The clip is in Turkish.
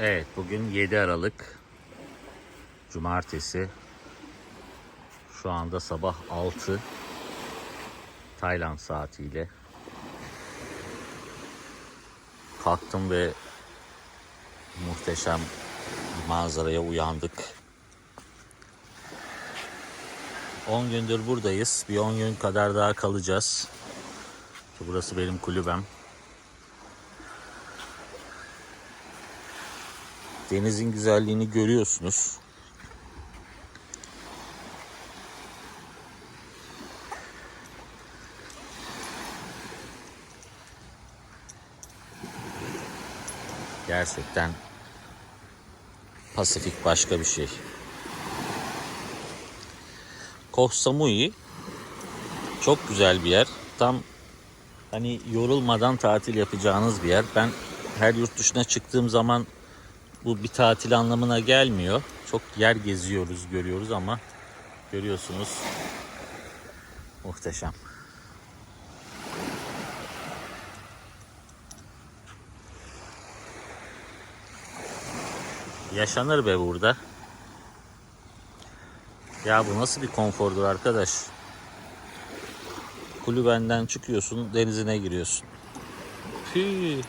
Evet bugün 7 Aralık Cumartesi. Şu anda sabah 6 Tayland saatiyle. Kalktım ve muhteşem manzaraya uyandık. 10 gündür buradayız. Bir 10 gün kadar daha kalacağız. Burası benim kulübem. Denizin güzelliğini görüyorsunuz. Gerçekten Pasifik başka bir şey. Koh Samui çok güzel bir yer. Tam hani yorulmadan tatil yapacağınız bir yer. Ben her yurt dışına çıktığım zaman bu bir tatil anlamına gelmiyor. Çok yer geziyoruz, görüyoruz ama görüyorsunuz muhteşem. Yaşanır be burada. Ya bu nasıl bir konfordur arkadaş? Kulübenden çıkıyorsun, denizine giriyorsun. Püh.